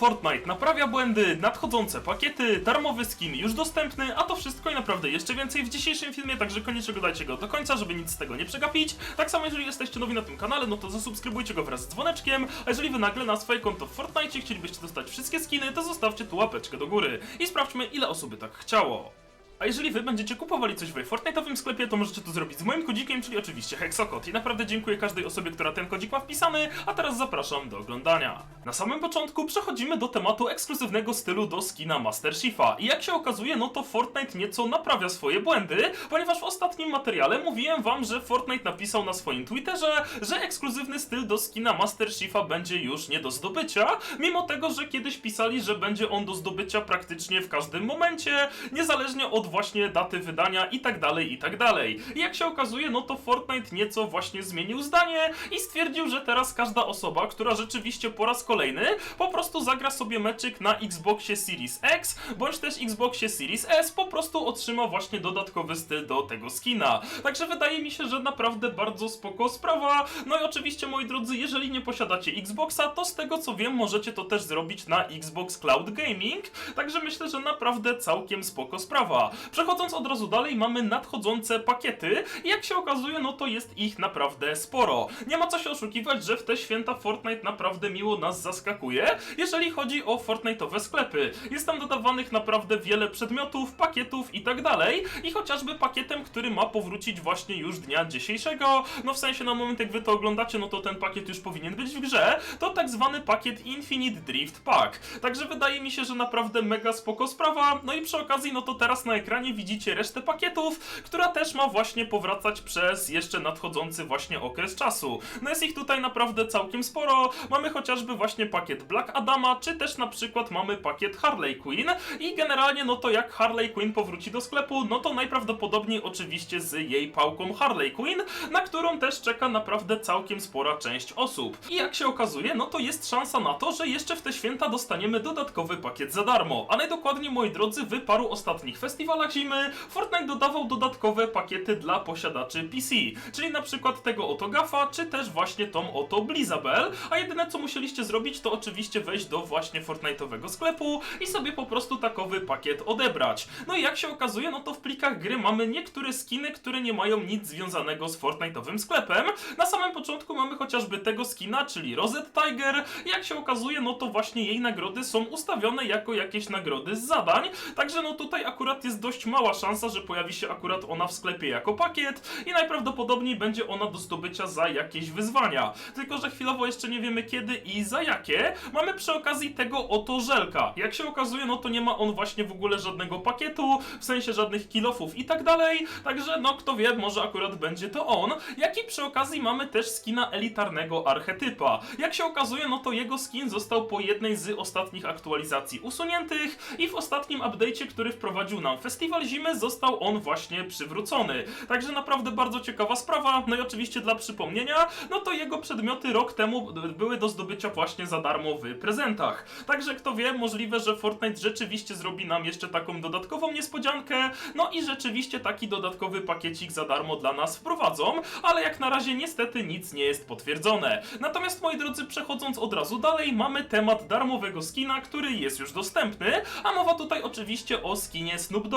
Fortnite naprawia błędy, nadchodzące pakiety, darmowy skin już dostępny, a to wszystko i naprawdę jeszcze więcej w dzisiejszym filmie, także koniecznie oglądajcie go do końca, żeby nic z tego nie przegapić. Tak samo jeżeli jesteście nowi na tym kanale, no to zasubskrybujcie go wraz z dzwoneczkiem, a jeżeli wy nagle na swoje konto w Fortnite chcielibyście dostać wszystkie skiny, to zostawcie tu łapeczkę do góry i sprawdźmy ile osób by tak chciało. A jeżeli wy będziecie kupowali coś w Fortnite'owym sklepie, to możecie to zrobić z moim kodzikiem, czyli oczywiście Hexokod. I naprawdę dziękuję każdej osobie, która ten kodzik ma wpisany, a teraz zapraszam do oglądania. Na samym początku przechodzimy do tematu ekskluzywnego stylu do skina Master Chiefa. I jak się okazuje, no to Fortnite nieco naprawia swoje błędy, ponieważ w ostatnim materiale mówiłem wam, że Fortnite napisał na swoim Twitterze, że ekskluzywny styl do skina Master Chiefa będzie już nie do zdobycia, mimo tego, że kiedyś pisali, że będzie on do zdobycia praktycznie w każdym momencie, niezależnie od właśnie daty wydania i tak dalej, i tak dalej. Jak się okazuje, no to Fortnite nieco właśnie zmienił zdanie i stwierdził, że teraz każda osoba, która rzeczywiście po raz kolejny po prostu zagra sobie meczyk na Xboxie Series X, bądź też Xboxie Series S, po prostu otrzyma właśnie dodatkowy styl do tego skina. Także wydaje mi się, że naprawdę bardzo spoko sprawa. No i oczywiście, moi drodzy, jeżeli nie posiadacie Xboxa, to z tego co wiem, możecie to też zrobić na Xbox Cloud Gaming. Także myślę, że naprawdę całkiem spoko sprawa. Przechodząc od razu dalej, mamy nadchodzące pakiety jak się okazuje, no to jest ich naprawdę sporo. Nie ma co się oszukiwać, że w te święta Fortnite naprawdę miło nas zaskakuje, jeżeli chodzi o Fortnite'owe sklepy. Jest tam dodawanych naprawdę wiele przedmiotów, pakietów i tak dalej i chociażby pakietem, który ma powrócić właśnie już dnia dzisiejszego, no w sensie na moment jak wy to oglądacie, no to ten pakiet już powinien być w grze, to tak zwany pakiet Infinite Drift Pack. Także wydaje mi się, że naprawdę mega spoko sprawa. No i przy okazji, no to teraz na ekranie widzicie resztę pakietów, która też ma właśnie powracać przez jeszcze nadchodzący właśnie okres czasu. No jest ich tutaj naprawdę całkiem sporo. Mamy chociażby właśnie pakiet Black Adama, czy też na przykład mamy pakiet Harley Quinn i generalnie no to jak Harley Quinn powróci do sklepu, no to najprawdopodobniej oczywiście z jej pałką Harley Quinn, na którą też czeka naprawdę całkiem spora część osób. I jak się okazuje, no to jest szansa na to, że jeszcze w te święta dostaniemy dodatkowy pakiet za darmo. A najdokładniej, moi drodzy, w paru ostatnich festiwalach zimy Fortnite dodawał dodatkowe pakiety dla posiadaczy PC, czyli na przykład tego oto Gafa, czy też właśnie tą oto Blizzabel, a jedyne co musieliście zrobić, to oczywiście wejść do właśnie Fortnite'owego sklepu i sobie po prostu takowy pakiet odebrać. No i jak się okazuje, no to w plikach gry mamy niektóre skiny, które nie mają nic związanego z Fortnite'owym sklepem. Na samym początku mamy chociażby tego skina, czyli Rosette Tiger. Jak się okazuje, no to właśnie jej nagrody są ustawione jako jakieś nagrody z zadań. Także no tutaj akurat jest dość mała szansa, że pojawi się akurat ona w sklepie jako pakiet i najprawdopodobniej będzie ona do zdobycia za jakieś wyzwania. Tylko, że chwilowo jeszcze nie wiemy kiedy i za jakie. Mamy przy okazji tego oto żelka. Jak się okazuje, no to nie ma on właśnie w ogóle żadnego pakietu, w sensie żadnych kilofów i tak dalej. Także no kto wie, może akurat będzie to on. Jak i przy okazji mamy też skina elitarnego archetypa. Jak się okazuje, no to jego skin został po jednej z ostatnich aktualizacji usuniętych i w ostatnim update'cie, który wprowadził nam festiwal zimy, został on właśnie przywrócony. Także naprawdę bardzo ciekawa sprawa. No i oczywiście dla przypomnienia, no to jego przedmioty rok temu były do zdobycia właśnie za darmo w prezentach. Także kto wie, możliwe, że Fortnite rzeczywiście zrobi nam jeszcze taką dodatkową niespodziankę, no i rzeczywiście taki dodatkowy pakiecik za darmo dla nas wprowadzą, ale jak na razie niestety nic nie jest potwierdzone. Natomiast moi drodzy, przechodząc od razu dalej, mamy temat darmowego skina, który jest już dostępny, a mowa tutaj oczywiście o skinie Snoop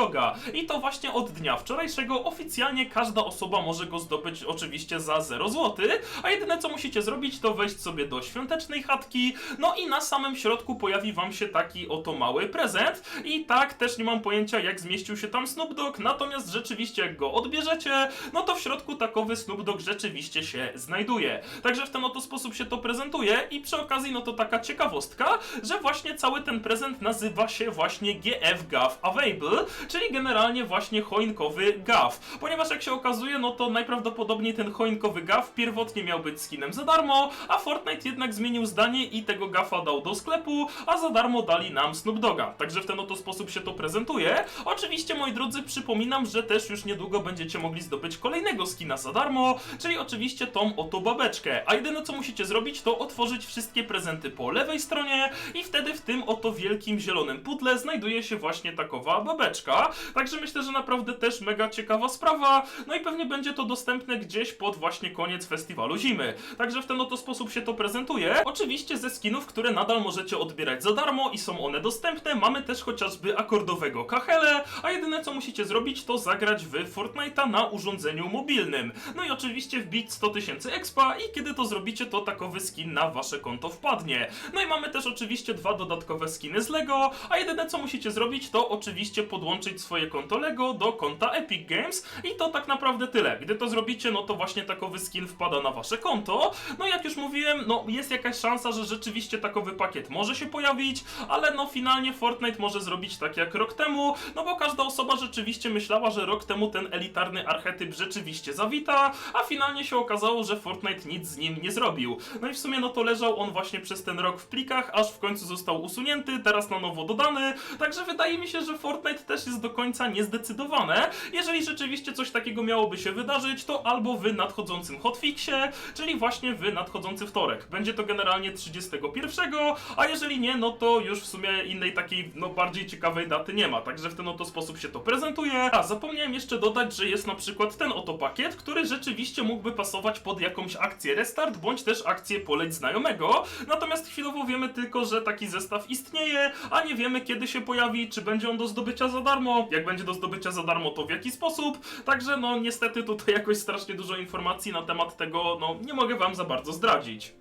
I to właśnie od dnia wczorajszego oficjalnie każda osoba może go zdobyć oczywiście za 0 zł, a jedyne co musicie zrobić to wejść sobie do świątecznej chatki, no i na samym środku pojawi wam się taki oto mały prezent. I tak też nie mam pojęcia jak zmieścił się tam Snoop Dogg, natomiast rzeczywiście jak go odbierzecie, no to w środku takowy Snoop Dogg rzeczywiście się znajduje. Także w ten oto sposób się to prezentuje. I przy okazji no to taka ciekawostka, że właśnie cały ten prezent nazywa się właśnie GF Gaff Available, czyli generalnie właśnie choinkowy gaff. Ponieważ jak się okazuje, no to najprawdopodobniej ten choinkowy gaff pierwotnie miał być skinem za darmo, a Fortnite jednak zmienił zdanie i tego gaffa dał do sklepu, a za darmo dali nam Snoop Dogga. Także w ten oto sposób się to prezentuje. Oczywiście, moi drodzy, przypominam, że też już niedługo będziecie mogli zdobyć kolejnego skina za darmo, czyli oczywiście tą oto babeczkę. A jedyne co musicie zrobić, to otworzyć wszystkie prezenty po lewej stronie i wtedy w tym oto wielkim zielonym pudle znajduje się właśnie takowa babeczka. Także myślę, że naprawdę też mega ciekawa sprawa, no i pewnie będzie to dostępne gdzieś pod właśnie koniec festiwalu zimy, także w ten oto sposób się to prezentuje. Oczywiście ze skinów, które nadal możecie odbierać za darmo i są one dostępne, mamy też chociażby akordowego Kachele, a jedyne co musicie zrobić to zagrać w Fortnite'a na urządzeniu mobilnym. No i oczywiście wbić 100 tysięcy expa i kiedy to zrobicie, to takowy skin na wasze konto wpadnie. No i mamy też oczywiście dwa dodatkowe skiny z LEGO, a jedyne co musicie zrobić, to oczywiście podłączyć swoje konto LEGO do konta Epic Games i to tak naprawdę tyle. Gdy to zrobicie, no to właśnie takowy skin wpada na wasze konto. No jak już mówiłem, no jest jakaś szansa, że rzeczywiście takowy pakiet może się pojawić, ale no finalnie Fortnite może zrobić tak jak rok temu, no bo każda osoba rzeczywiście myślała, że rok temu ten elitarny archetyp rzeczywiście zawita, a finalnie się okazało, że Fortnite nic z nim nie zrobił. No i w sumie no to leżał on właśnie przez ten rok w plikach, aż w końcu został usunięty, teraz na nowo dodany, także wydaje mi się, że Fortnite też jest do końca niezdecydowane. Jeżeli rzeczywiście coś takiego miałoby się wydarzyć, to albo w nadchodzącym hotfixie, czyli właśnie w nadchodzący wtorek. Będzie to generalnie 31, a jeżeli nie, no to już w sumie innej takiej, no bardziej ciekawej daty nie ma, także w ten oto sposób się to prezentuje. A zapomniałem jeszcze dodać, że jest na przykład ten oto pakiet, który rzeczywiście mógłby pasować pod jakąś akcję restart, bądź też akcję poleć znajomego. Natomiast chwilowo wiemy tylko, że taki zestaw istnieje, a nie wiemy kiedy się pojawi, czy będzie on do zdobycia za darmo. Jak będzie do zdobycia za darmo, to w jaki sposób. Także no niestety tutaj jakoś strasznie dużo informacji na temat tego, no nie mogę wam za bardzo zdradzić.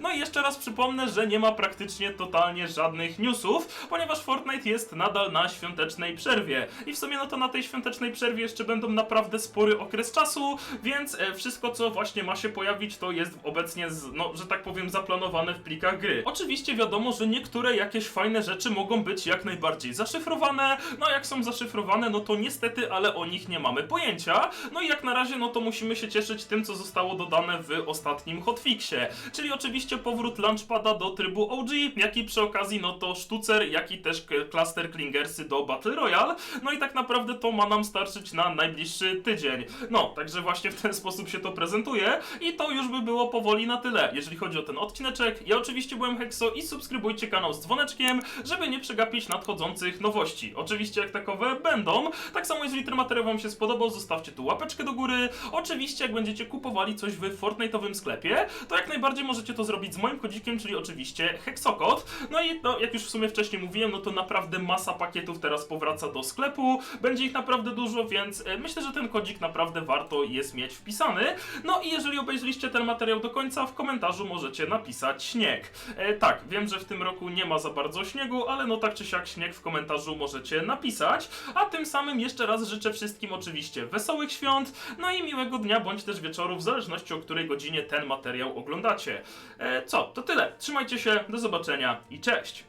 No i jeszcze raz przypomnę, że nie ma praktycznie totalnie żadnych newsów, ponieważ Fortnite jest nadal na świątecznej przerwie. I w sumie no to na tej świątecznej przerwie jeszcze będą naprawdę spory okres czasu, więc e, wszystko co właśnie ma się pojawić to jest obecnie, z, no że tak powiem, zaplanowane w plikach gry. Oczywiście wiadomo, że niektóre jakieś fajne rzeczy mogą być jak najbardziej zaszyfrowane, no jak są zaszyfrowane, no to niestety, ale o nich nie mamy pojęcia. No i jak na razie, no to musimy się cieszyć tym, co zostało dodane w ostatnim hotfixie, czyli oczywiście powrót Launchpada do trybu OG, jak i przy okazji no to sztucer, jak i też k- cluster Klingersy do Battle Royale. No i tak naprawdę to ma nam starczyć na najbliższy tydzień. No, także właśnie w ten sposób się to prezentuje i to już by było powoli na tyle, jeżeli chodzi o ten odcineczek. Ja oczywiście byłem Hexo i subskrybujcie kanał z dzwoneczkiem, żeby nie przegapić nadchodzących nowości. Oczywiście jak takowe będą. Tak samo jeżeli ten materiał wam się spodobał, zostawcie tu łapeczkę do góry. Oczywiście jak będziecie kupowali coś w Fortnite'owym sklepie, to jak najbardziej możecie to zrobić z moim kodzikiem, czyli oczywiście Hexokod. No i no, jak już w sumie wcześniej mówiłem, no to naprawdę masa pakietów teraz powraca do sklepu. Będzie ich naprawdę dużo, więc e, myślę, że ten kodzik naprawdę warto jest mieć wpisany. No i jeżeli obejrzeliście ten materiał do końca, w komentarzu możecie napisać śnieg. E, tak, wiem, że w tym roku nie ma za bardzo śniegu, ale no tak czy siak śnieg w komentarzu możecie napisać. A tym samym jeszcze raz życzę wszystkim oczywiście wesołych świąt, no i miłego dnia bądź też wieczoru, w zależności o której godzinie ten materiał oglądacie. E, co, to tyle. Trzymajcie się, do zobaczenia i cześć!